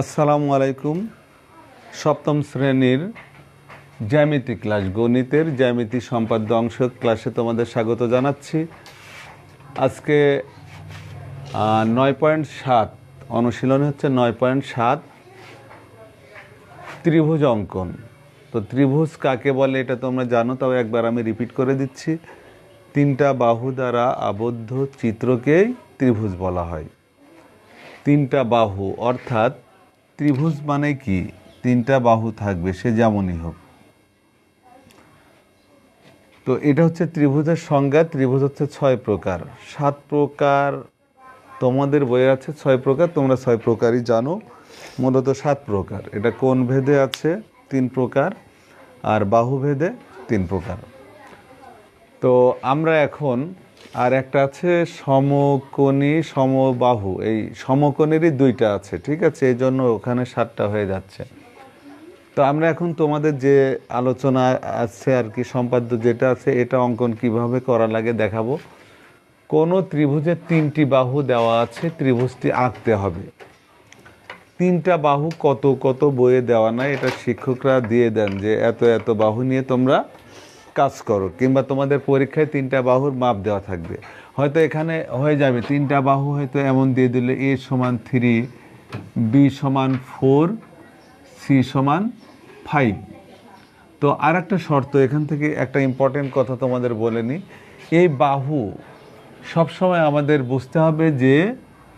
আসসালামু আলাইকুম। সপ্তম শ্রেণির জ্যামিতি ক্লাস, গণিতের জ্যামিতি সম্পাদ্য অংশ ক্লাসে তোমাদের স্বাগত জানাচ্ছি। আজকে নয় পয়েন্ট সাত, অনুশীলনী হচ্ছে নয় পয়েন্ট সাত ত্রিভুজ অঙ্কন। তো ত্রিভুজ কাকে বলে এটা তোমরা জানো, তাও একবার আমি রিপিট করে দিচ্ছি। তিনটা বাহু দ্বারা আবদ্ধ চিত্রকেই ত্রিভুজ বলা হয়। তিনটা বাহু, অর্থাৎ ত্রিভুজ মানে কি? তিনটা বাহু থাকবে, সে যেমনই হোক। তো এটা হচ্ছে ত্রিভুজের সংজ্ঞা। ত্রিভুজ হচ্ছে ছয় প্রকার। সাত প্রকার তোমাদের বইয়ে আছে, ছয় প্রকার, তোমরা ছয় প্রকারই জানো। মূলত সাত প্রকার। এটা কোন ভেদে আছে? তিন প্রকার। আর বাহু ভেদে তিন প্রকার। তো আমরা এখন আর একটা আছে সমকোণী, সমবাহু। এই সমকোণেরই দুইটা আছে, ঠিক আছে? এই জন্য ওখানে সাতটা হয়ে যাচ্ছে। তো আমরা এখন তোমাদের যে আলোচনা আছে আর কি, সম্পাদ্য যেটা আছে, এটা অঙ্কন কীভাবে করা লাগে দেখাবো। কোনো ত্রিভুজের তিনটি বাহু দেওয়া আছে, ত্রিভুজটি আঁকতে হবে। তিনটা বাহু কত কত বইয়ে দেওয়া নাই, এটা শিক্ষকরা দিয়ে দেন যে এত এত বাহু নিয়ে তোমরা কাজ করো, কিংবা তোমাদের পরীক্ষায় তিনটা বাহুর মাপ দেওয়া থাকবে। হয়তো এখানে হয়ে যাবে, তিনটা বাহু হয়তো এমন দিয়ে দিলে এ সমান থ্রি বি সমান ফোর সি সমান ফাইভ তো আর একটা শর্ত, এখান থেকে একটা ইম্পর্টেন্ট কথা তোমাদের বলে নিই। এই বাহু সবসময় আমাদের বুঝতে হবে যে,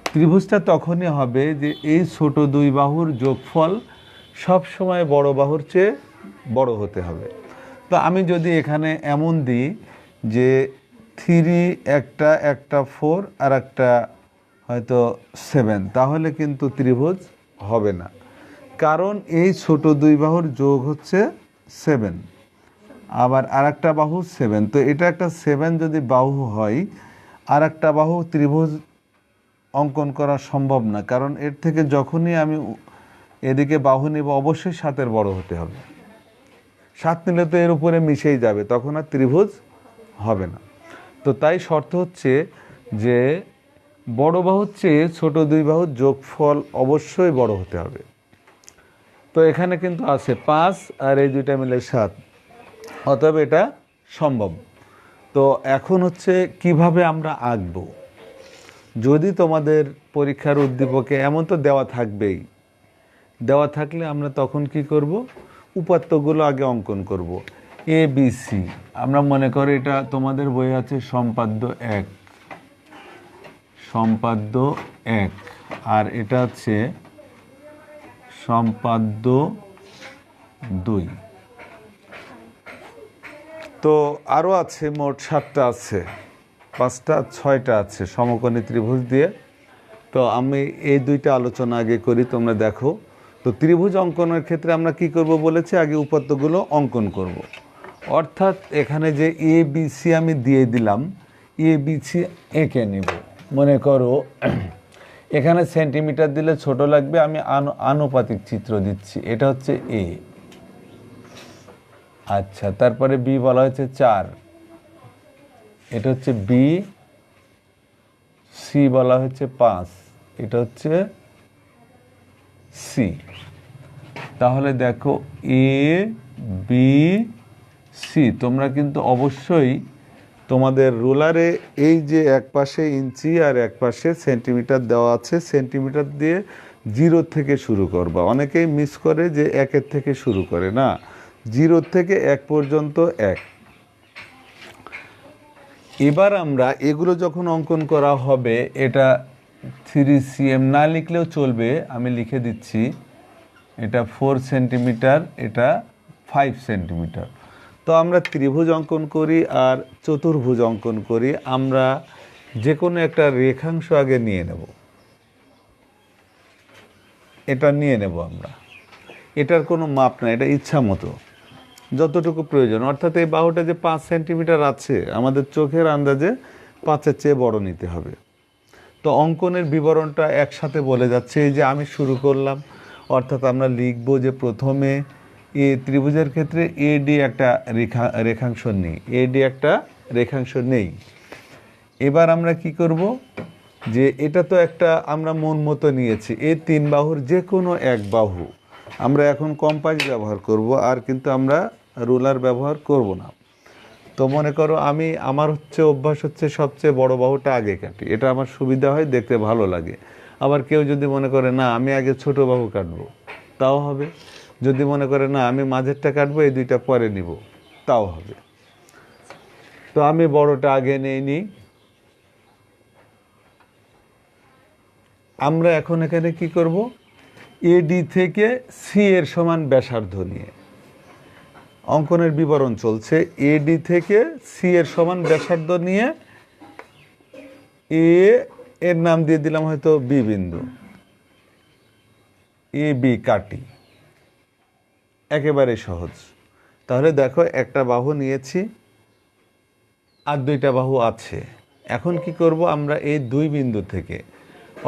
ত্রিভুজটা তখনই হবে যে এই ছোট দুই বাহুর যোগফল সব সময় বড় বাহুর চেয়ে বড় হতে হবে। তো আমি যদি এখানে এমন দিই যে থ্রি একটা একটা ফোর আর একটা হয়তো সেভেন তাহলে কিন্তু ত্রিভুজ হবে না। কারণ এই ছোট দুই বাহুর যোগ হচ্ছে সেভেন আবার আর একটা বাহু সেভেন তো এটা একটা সেভেন যদি বাহু হয় আর একটা বাহু ত্রিভুজ অঙ্কন করা সম্ভব না, কারণ এর থেকে যখনই আমি এদিকে বাহু নেব, অবশ্যই সাতের বড় হতে হবে। সাত নিলে তো এর উপরে মিশেই যাবে, তখন আর ত্রিভুজ হবে না। তো তাই শর্ত হচ্ছে যে বড় বাহুর চেয়ে ছোট দুই বাহুর যোগফল অবশ্যই বড় হতে হবে। তো এখানে কিন্তু আছে পাঁচ আর এই দুইটা মিলে সাত, অতএব এটা সম্ভব। তো এখন হচ্ছে কীভাবে আমরা আঁকবো? যদি তোমাদের পরীক্ষার উদ্দীপকে এমন তো দেওয়া থাকবেই, দেওয়া থাকলে আমরা তখন কি করব? উপাত্তগুলো আগে অঙ্কন করব। এ বি সি আমরা মনে করি এটা তোমাদের বই আছে সম্পাদ্য এক। সম্পাদ্য এক। আর এটা হচ্ছে সম্পাদ্য দুই। তো আরও আছে, মোট সাতটা আছে। পাঁচটা, ছয়টা আছে সমকোণী ত্রিভুজ দিয়ে। তো আমি এই দুইটা আলোচনা আগে করি, তোমরা দেখো। তো ত্রিভুজ অঙ্কনের ক্ষেত্রে আমরা কি করব বলেছি? আগে উপাত্তগুলো অঙ্কন করব। অর্থাৎ এখানে যে এ বি সি আমি দিয়ে দিলাম এ বি সি এঁকে নেব। মনে করো, এখানে সেন্টিমিটার দিলে ছোট লাগবে, আমি আনু- আনুপাতিক চিত্র দিচ্ছি। এটা হচ্ছে এ আচ্ছা তারপরে বি বলা হয়েছে চার। এটা হচ্ছে বি সি বলা হচ্ছে পাঁচ। এটা হচ্ছে সি তাহলে দেখো এ বি সি তোমরা কিন্তু অবশ্যই তোমাদের রোলারে এই যে এক পাশে ইঞ্চি আর এক পাশে সেন্টিমিটার দেওয়া আছে, সেন্টিমিটার দিয়ে জিরো থেকে শুরু করবা। অনেকেই মিস করে যে একের থেকে শুরু করে, না? জিরো থেকে এক পর্যন্ত এক। এবার আমরা এগুলো যখন অঙ্কন করা হবে, এটা থ্রি সিএম না লিখলেও চলবে, আমি লিখে দিচ্ছি। এটা ফোর সেন্টিমিটার এটা ফাইভ সেন্টিমিটার তো আমরা ত্রিভুজ অঙ্কন করি আর চতুর্ভুজ অঙ্কন করি। আমরা যে কোনো একটা রেখাংশ আগে নিয়ে নেব। এটা নিয়ে নেব আমরা। এটার কোনো মাপ না এটা ইচ্ছা মতো। যতটুকু প্রয়োজন। অর্থাৎ এই বাহুটা যে পাঁচ সেন্টিমিটার আছে, আমাদের চোখের আন্দাজে পাঁচের চেয়ে বড় নিতে হবে। তো অঙ্কনের বিবরণটা একসাথে বলে যাচ্ছে, এই যে আমি শুরু করলাম। অর্থাৎ আমরা লিখব যে প্রথমে এ ত্রিভুজের ক্ষেত্রে এডি একটা রেখা, রেখাংশ নেই। এডি একটা রেখাংশ নেই। এবার আমরা কি করব? যে এটা তো একটা আমরা মন মতো নিয়েছি। এ তিন বাহুর যে কোনো এক বাহু। আমরা এখন কম্পাস ব্যবহার করব, আর কিন্তু আমরা রুলার ব্যবহার করব না। তো মনে করো আমি, আমার হচ্ছে অভ্যাস হচ্ছে সবচেয়ে বড় বাহুটা আগে কাটি। এটা আমার সুবিধা হয়, দেখতে ভালো লাগে। আবার কেউ যদি মনে করে, না, আমি আগে ছোট বাহু কাটবো। তাও হবে। যদি মনে করে, না, আমি মাঝেরটা কাটবো, এই দুইটা পরে নিব। তাও হবে। তো আমি বড়টা আগে নিই। আমরা এখন এখানে কি করব? এডি থেকে সি এর সমান ব্যাসার্ধ নিয়ে। অঙ্কনের বিবরণ চলছে। এডি থেকে সি এর সমান ব্যাসার্ধ নিয়ে এ এর নাম দিয়ে দিলাম হয়তো বি বিন্দু। এ বি কাটি। একেবারে সহজ। তাহলে দেখো, একটা বাহু নিয়েছি আর দুইটা বাহু আছে। এখন কি করব আমরা এই দুই বিন্দু থেকে?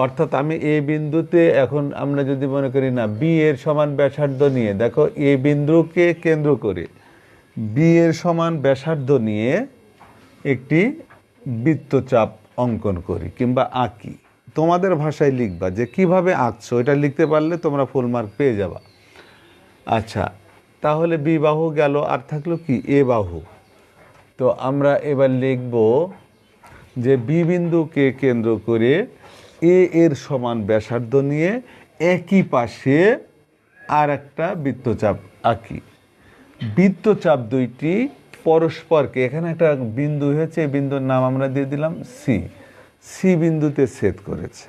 অর্থাৎ আমি এ বিন্দুতে এখন আমরা যদি মনে করি না বি এর সমান ব্যাসার্ধ নিয়ে, দেখো এ বিন্দুকে কেন্দ্র করে বি এর সমান ব্যাসার্ধ নিয়ে একটি বৃত্তচাপ অঙ্কন করি কিংবা আঁকি। তোমাদের ভাষায় লিখবা যে কীভাবে আঁকছো, এটা লিখতে পারলে তোমরা ফুল মার্ক পেয়ে যাবা। আচ্ছা তাহলে বি বাহু গেল, আর থাকল কি? এ বাহু। তো আমরা এবার লিখব যে বি বিন্দুকে কেন্দ্র করে এ এর সমান ব্যাসার্ধ নিয়ে একই পাশে আর একটা বৃত্তচাপ আঁকি। বৃত্তচাপ দুইটি পরস্পরকে, এখানে একটা বিন্দু হয়েছে, এই বিন্দুর নাম আমরা দিয়ে দিলাম সি সি বিন্দুতে ছেদ করেছে।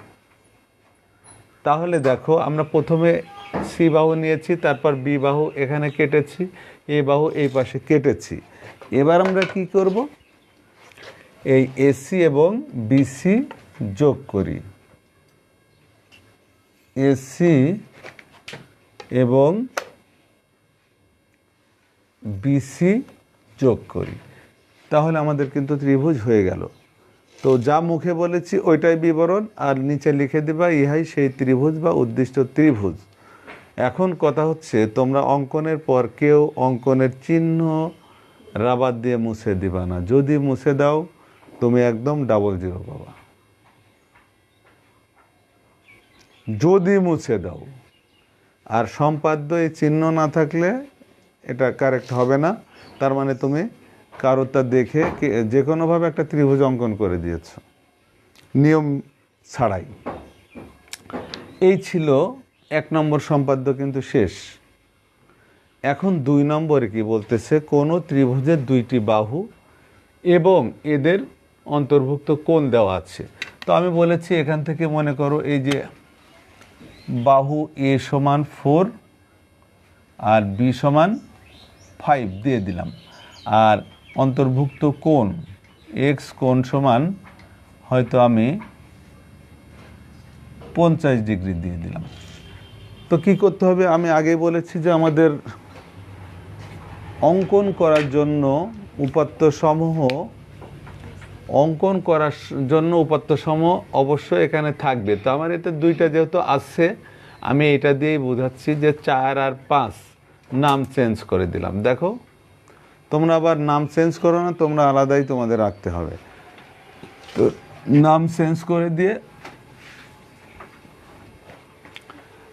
তাহলে দেখো, আমরা প্রথমে সি বাহু নিয়েছি, তারপর বি বাহু এখানে কেটেছি এ বাহু এই পাশে কেটেছি। এবার আমরা কি করব? এই এসি এবং বিসি যোগ করি। এসি এবং বিসি যোগ করি। তাহলে আমাদের কিন্তু ত্রিভুজ হয়ে গেল। তো যা মুখে বলেছি ওইটাই বিবরণ, আর নিচে লিখে দিবা, ইহাই সেই ত্রিভুজ বা উদ্দিষ্ট ত্রিভুজ। এখন কথা হচ্ছে, তোমরা অঙ্কনের পর কেউ অঙ্কনের চিহ্ন রাবার দিয়ে মুছে দিবা না। যদি মুছে দাও, তুমি একদম ডাবল জিরো পাবা। যদি মুছে দাও, আর সম্পাদ্য এই চিহ্ন না থাকলে এটা কারেক্ট হবে না। তার মানে তুমি কারোরটা দেখে যে কোনোভাবে একটা ত্রিভুজ অঙ্কন করে দিয়েছ। নিয়ম ছাড়াই। এই ছিল এক নম্বর সম্পাদ্য কিন্তু শেষ। এখন দুই নম্বরে কি বলতেছে, কোনো ত্রিভুজের দুইটি বাহু এবং এদের অন্তর্ভুক্ত কোণ দেওয়া আছে। তো আমি বলেছি এখান থেকে মনে করো এই যে বাহু এ সমান ফোর আর বি সমান ফাইভ দিয়ে দিলাম। আর অন্তর্ভুক্ত কোণ এক্স কোণ সমান হয়তো আমি পঞ্চাশ ডিগ্রি দিয়ে দিলাম। তো কি করতে হবে? আমি আগে বলেছি যে আমাদের অঙ্কন করার জন্য উপাত্ত সমূহ, অঙ্কন করার জন্য উপাত্ত সমূহ অবশ্যই এখানে থাকবে। তো আমার এতে দুইটা যেহেতু আছে, আমি এটা দিয়েই বোঝাচ্ছি যে চার আর পাঁচ নাম চেঞ্জ করে দিলাম। দেখো, তোমরা আবার নাম চেঞ্জ করো না, তোমরা আলাদাই তোমাদের রাখতে হবে। তো নাম চেঞ্জ করে দিয়ে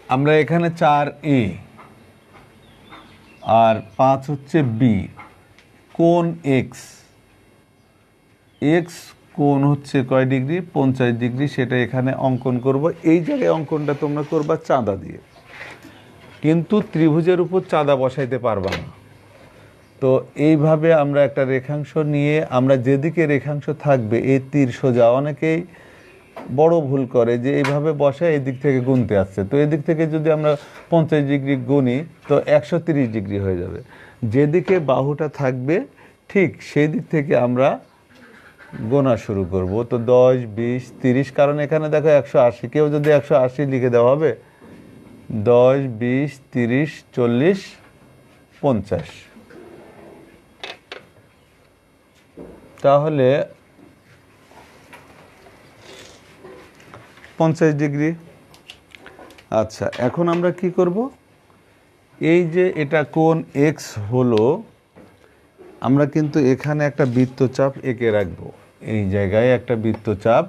আমরা এখানে চার এ, আর পাঁচ হচ্ছে বি। কোন এক্স এক্স কোন হচ্ছে কয় ডিগ্রি? পঞ্চাশ ডিগ্রি, সেটা এখানে অঙ্কন করব। এই জায়গায় অঙ্কনটা তোমরা করবা চাঁদা দিয়ে। কিন্তু ত্রিভুজের উপর চাঁদা বসাইতে পারবা না। তো এইভাবে আমরা একটা রেখাংশ নিয়ে, আমরা যেদিকে রেখাংশ থাকবে, এই তীর সোজা, অনেকেই বড় ভুল করে যে এইভাবে বসে এই দিক থেকে গুনতে আসছে। তো এদিক থেকে যদি আমরা পঞ্চাশ ডিগ্রি গুনি, তো একশো ডিগ্রি হয়ে যাবে। যেদিকে বাহুটা থাকবে, ঠিক সেই দিক থেকে আমরা গোনা শুরু করব। তো দশ, বিশ, তিরিশ, কারণ এখানে দেখো একশো আশি, কেউ যদি একশো আশি লিখে দেওয়া হবে দশ, বিশ, তিরিশ, চল্লিশ, পঞ্চাশ। তাহলে পঞ্চাশ ডিগ্রি। আচ্ছা এখন আমরা কি করব? এই যে এটা কোন এক্স হলো, আমরা কিন্তু এখানে একটা বৃত্তচাপ এঁকে রাখব। এই জায়গায় একটা বৃত্তচাপ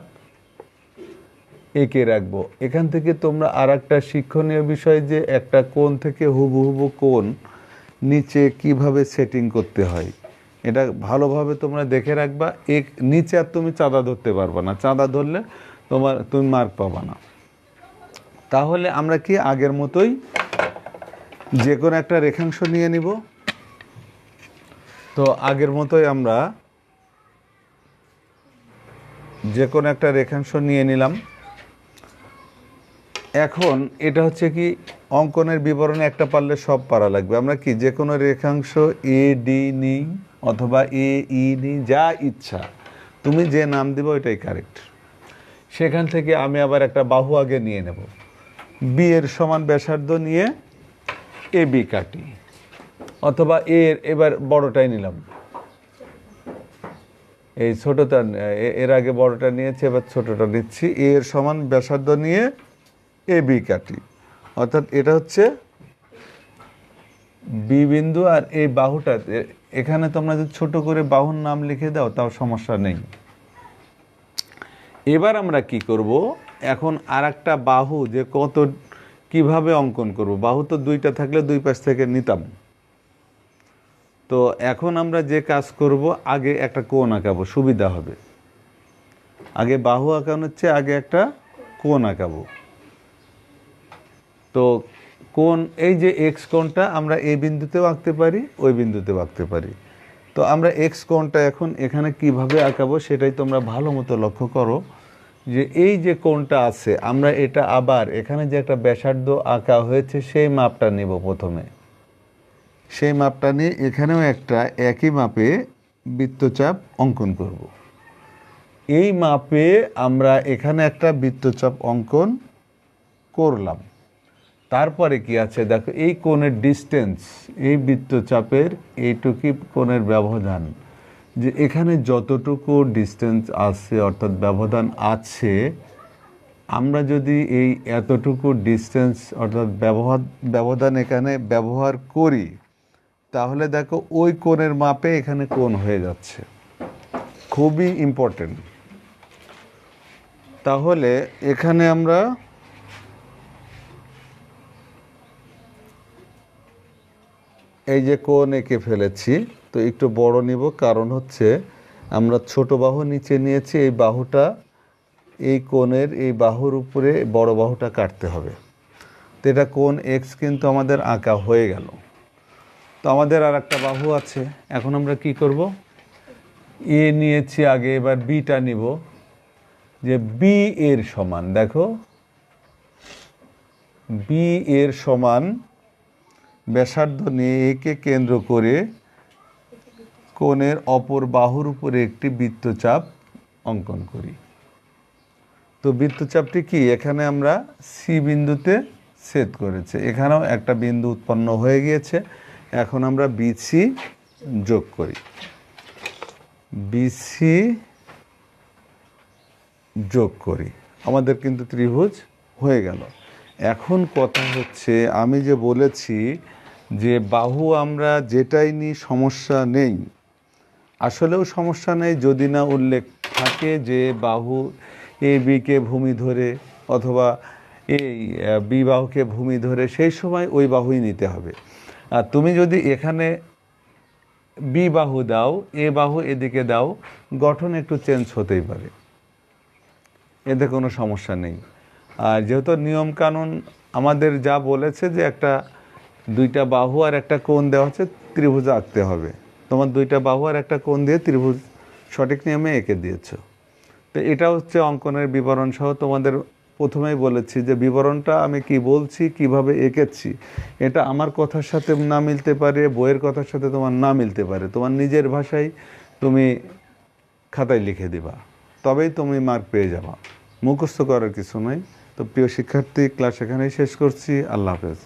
এঁকে রাখব। এখান থেকে তোমরা আর একটা শিক্ষণীয় বিষয় যে একটা কোণ থেকে হুবহু কোণ নিচে কীভাবে সেটিং করতে হয়। এটা ভালোভাবে তোমরা দেখে রাখবা। এক নিচে আর তুমি চাঁদা ধরতে পারবে না। চাঁদা ধরলে তোমার, তুমি মার্ক পাবা না। তাহলে আমরা কি আগের মতোই যে কোনো একটা রেখাংশ নিয়ে নিব। তো আগের মতোই আমরা যে কোনো একটা রেখাংশ নিয়ে নিলাম। এখন এটা হচ্ছে কি, অঙ্কনের বিবরণে একটা পারলে সব পারা লাগবে। আমরা কি, যে কোনো রেখাংশ এ ডি নিই অথবা এ ই নিই যা ইচ্ছা, তুমি যে নাম দিবে ওইটাই কারেক্ট সেখান থেকে আমি আবার একটা বাহু আগে নিয়ে নেব। বি এর সমান ব্যাসার্ধ নিয়ে এ বি কাটি, অথবা এর এবার বড়টাই নিলাম। এই ছোটটা এর আগে বড়টা নিয়েছি, এবার ছোটটা নিচ্ছি। এর সমান ব্যাসার্ধ নিয়ে এ, বি কাটি অর্থাৎ এটা হচ্ছে বি বিন্দু আর এই বাহুটা এখানে তোমরা যদি ছোট করে বাহুর নাম লিখে দাও, তাও সমস্যা নেই। এবার আমরা কি করব? এখন আর একটা বাহু যে কত, কীভাবে অঙ্কন করব? বাহু তো দুইটা থাকলে দুই পাশ থেকে নিতাম। তো এখন আমরা যে কাজ করব, আগে একটা কোণ আঁকাবো, সুবিধা হবে। আগে বাহু আঁকানোর চেয়ে আগে একটা কোণ আঁকাবো। তো কোন, এই যে এক্স কোণটা আমরা এই বিন্দুতেও আঁকতে পারি, ওই বিন্দুতেও আঁকতে পারি। তো আমরা এক্স কোণটা এখন এখানে কীভাবে আঁকাবো সেটাই তোমরা ভালো মতো লক্ষ্য করো যে এই যে কোণটা আছে, আমরা এটা আবার এখানে যে একটা ব্যাসার্ধ আঁকা হয়েছে সেই মাপটা নেব প্রথমে। সেই মাপটা নিয়ে এখানেও একটা একই মাপে বৃত্তচাপ অঙ্কন করব। এই মাপে আমরা এখানে একটা বৃত্তচাপ অঙ্কন করলাম। তারপরে কি আছে? দেখো, এই কোণের ডিস্টেন্স এই বৃত্তচাপের এইটুকি কোণের ব্যবধান, যে এখানে যতটুকু ডিস্টেন্স আছে, অর্থাৎ ব্যবধান আছে, আমরা যদি এই এতটুকু ডিস্টেন্স অর্থাৎ ব্যবহার, ব্যবধান এখানে ব্যবহার করি, তাহলে দেখো, ওই কোণের মাপে এখানে কোণ হয়ে যাচ্ছে। খুবই ইম্পর্টেন্ট তাহলে এখানে আমরা এই যে কোন এঁকে ফেলেছি, তো একটু বড় নিব, কারণ হচ্ছে আমরা ছোট বাহু নিচে নিয়েছি, এই বাহুটা, এই কোণের, এই বাহুর উপরে বড় বাহুটা কাটতে হবে। তো এটা কোণ এক্স কিন্তু আমাদের আঁকা হয়ে গেল। তো আমাদের আর একটা বাহু আছে, এখন আমরা কি করব? এ নিয়েছি আগে, এবার বিটা নিব, যে বি এর সমান, দেখো বি এর সমান ব্যাসার্ধ নিয়ে একে কেন্দ্র করে কোণের অপর বাহুর উপরে একটি বৃত্তচাপ অঙ্কন করি। তো বৃত্তচাপটি কি? এখানে আমরা সি বিন্দুতে ছেদ করেছে। এখানেও একটা বিন্দু উৎপন্ন হয়ে গিয়েছে। এখন আমরা বিসি যোগ করি। বিসি যোগ করি। আমাদের কিন্তু ত্রিভুজ হয়ে গেল। এখন কথা হচ্ছে, আমি যে বলেছি যে বাহু আমরা যেটাই নিই সমস্যা নেই। আসলেও সমস্যা নেই যদি না উল্লেখ থাকে যে বাহু এ বিকে ভূমি ধরে অথবা এই আহ, বি বাহুকে ভূমি ধরে সেই সময় ওই বাহুই নিতে হবে। আর তুমি যদি এখানে বি বাহু দাও এ বাহু এদিকে দাও গঠন একটু চেঞ্জ হতেই পারে। এতে কোনো সমস্যা নেই। আর যেহেতু নিয়মকানুন আমাদের যা বলেছে যে একটা দুইটা বাহু আর একটা কোণ দেওয়া হচ্ছে, ত্রিভুজ আঁকতে হবে। তোমার দুইটা বাহু আর একটা কোণ দিয়ে ত্রিভুজ সঠিক নিয়মে এঁকে দিয়েছ। তো এটা হচ্ছে অঙ্কনের বিবরণ সহ তোমাদের প্রথমেই বলেছি যে বিবরণটা আমি কি বলছি, কীভাবে এঁকেছি, এটা আমার কথার সাথে না মিলতে পারে, বইয়ের কথার সাথে তোমার না মিলতে পারে। তোমার নিজের ভাষায় তুমি খাতায় লিখে দিবা, তবেই তুমি মার্ক পেয়ে যাবা। মুখস্থ করার কিছু নয় তো প্রিয় শিক্ষার্থী ক্লাস এখানেই শেষ করছি। আল্লাহ হাফেজ।